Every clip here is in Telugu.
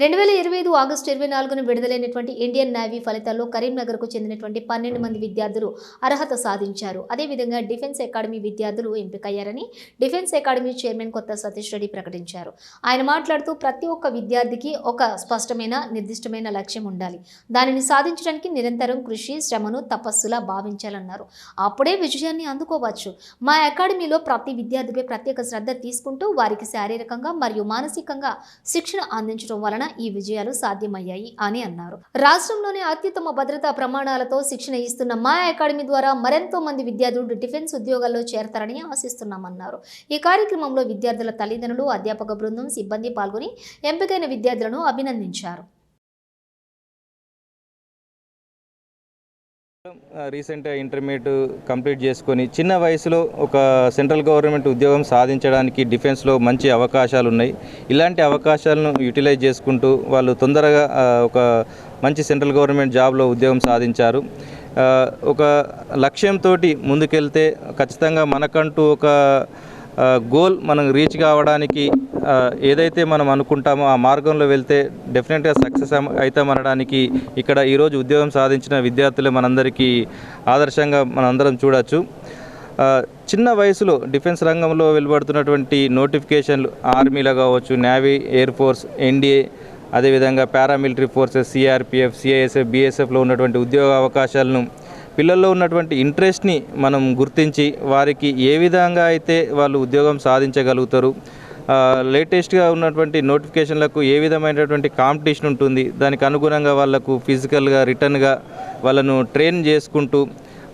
రెండు వేల ఇరవై ఐదు ఆగస్టు ఇరవై నాలుగున విడుదలైనటువంటి ఇండియన్ నేవీ ఫలితాల్లో కరీంనగర్కు చెందినటువంటి పన్నెండు మంది విద్యార్థులు అర్హత సాధించారు. అదేవిధంగా డిఫెన్స్ అకాడమీ విద్యార్థులు ఎంపికయ్యారని డిఫెన్స్ అకాడమీ చైర్మన్ కొత్త సతీష్ రెడ్డి ప్రకటించారు. ఆయన మాట్లాడుతూ ప్రతి ఒక్క విద్యార్థికి ఒక స్పష్టమైన నిర్దిష్టమైన లక్ష్యం ఉండాలి. దానిని సాధించడానికి నిరంతరం కృషి శ్రమను తపస్సులా భావించాలన్నారు. అప్పుడే విజయాన్ని అందుకోవచ్చు. మా అకాడమీలో ప్రతి విద్యార్థిపై ప్రత్యేక శ్రద్ధ తీసుకుంటూ వారికి శారీరకంగా మరియు మానసికంగా శిక్షణ అందించడం వలన ఈ విజయాలు సాధ్యమయ్యాయి అని అన్నారు. రాష్ట్రంలోని అత్యుత్తమ భద్రతా ప్రమాణాలతో శిక్షణ ఇస్తున్న మా అకాడమీ ద్వారా మరెంతో మంది విద్యార్థులు డిఫెన్స్ ఉద్యోగాల్లో చేరతారని ఆశిస్తున్నామన్నారు. ఈ కార్యక్రమంలో విద్యార్థుల తల్లిదండ్రులు అధ్యాపక బృందం సిబ్బంది పాల్గొని ఎంపికైన విద్యార్థులను అభినందించారు. రీసెంట్ ఇంటర్మీడియట్ కంప్లీట్ చేసుకొని చిన్న వయసులో ఒక సెంట్రల్ గవర్నమెంట్ ఉద్యోగం సాధించడానికి డిఫెన్స్లో మంచి అవకాశాలు ఉన్నాయి ఇలాంటి అవకాశాలను యూటిలైజ్ చేసుకుంటూ వాళ్ళు తొందరగా ఒక మంచి సెంట్రల్ గవర్నమెంట్ జాబ్లో ఉద్యోగం సాధించారు. ఒక లక్ష్యంతో ముందుకెళ్తే ఖచ్చితంగా మనకంటూ ఒక గోల్ మనం రీచ్ కావడానికి ఏదైతే మనం అనుకుంటామో ఆ మార్గంలో వెళ్తే డెఫినెట్గా సక్సెస్ అవుతామనడానికి ఇక్కడ ఈరోజు ఉద్యోగం సాధించిన విద్యార్థులే మనందరికీ ఆదర్శంగా మనందరం చూడవచ్చు చిన్న వయసులో డిఫెన్స్ రంగంలో వెలువడుతున్నటువంటి నోటిఫికేషన్లు ఆర్మీలో కావచ్చు నేవీ ఎయిర్ ఫోర్స్ ఎన్డీఏ అదేవిధంగా పారామిలిటరీ ఫోర్సెస్ సిఆర్పిఎఫ్ సిఐఎస్ఎఫ్ బిఎస్ఎఫ్లో ఉన్నటువంటి ఉద్యోగ అవకాశాలను పిల్లల్లో ఉన్నటువంటి ఇంట్రెస్ట్ని మనం గుర్తించి వారికి ఏ విధంగా అయితే వాళ్ళు ఉద్యోగం సాధించగలుగుతారు లేటెస్ట్గా ఉన్నటువంటి నోటిఫికేషన్లకు ఏ విధమైనటువంటి కాంపిటీషన్ ఉంటుంది? దానికి అనుగుణంగా వాళ్ళకు ఫిజికల్గా రిటర్న్గా వాళ్ళను ట్రైన్ చేసుకుంటూ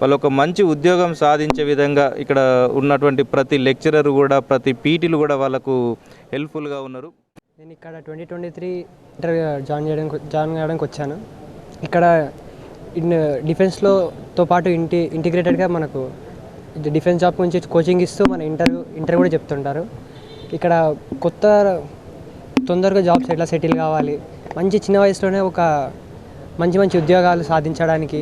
వాళ్ళు ఒక మంచి ఉద్యోగం సాధించే విధంగా ఇక్కడ ఉన్నటువంటి ప్రతి లెక్చరర్ కూడా ప్రతి పీటీలు కూడా వాళ్ళకు హెల్ప్ఫుల్గా ఉన్నారు. నేను ఇక్కడ twenty twenty three inter join చేయడానికి జాయిన్ చేయడానికి వచ్చాను. ఇక్కడ ఇన్ పాటు ఇంటి ఇంటిగ్రేటెడ్గా మనకు డిఫెన్స్ జాబ్ గురించి కోచింగ్ ఇస్తూ మన ఇంటర్ ఇంటర్ కూడా చెప్తుంటారు. ఇక్కడ కొత్త తొందరగా జాబ్స్ ఎట్లా సెటిల్ కావాలి? మంచి చిన్న వయసులోనే ఒక మంచి మంచి ఉద్యోగాలు సాధించడానికి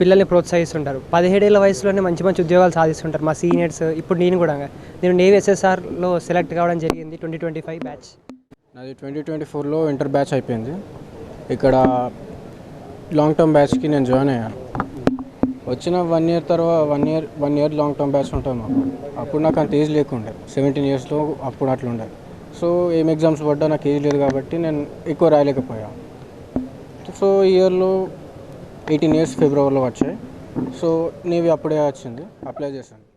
పిల్లల్ని ప్రోత్సహిస్తుంటారు. పదిహేడేళ్ళ వయసులోనే మంచి మంచి ఉద్యోగాలు సాధిస్తుంటారు మా సీనియర్స్. ఇప్పుడు నేను కూడా నేను నేవీఎస్ఎస్ఆర్లో సెలెక్ట్ కావడం జరిగింది ట్వంటీ ట్వంటీ ఫైవ్ బ్యాచ్. నాది ట్వంటీ ట్వంటీ ఫోర్లో ఇంటర్ బ్యాచ్ అయిపోయింది. ఇక్కడ లాంగ్ టర్మ్ బ్యాచ్కి నేను జాయిన్ అయ్యాను. వచ్చిన వన్ ఇయర్ తర్వాత one year one year long term batch ఉంటుంది మాకు అప్పుడు నాకు అంత ఏజ్ లేకుండే. సెవెంటీన్ ఇయర్స్లో అప్పుడు అట్లా సో ఏం ఎగ్జామ్స్ పడ్డా నాకు ఏజ్ లేదు కాబట్టి నేను ఎక్కువ రాయలేకపోయా. సో ఈ ఇయర్లో ఎయిటీన్ ఇయర్స్ ఫిబ్రవరిలో వచ్చాయి. సో నేవి అప్పుడే వచ్చింది. అప్లై చేశాను.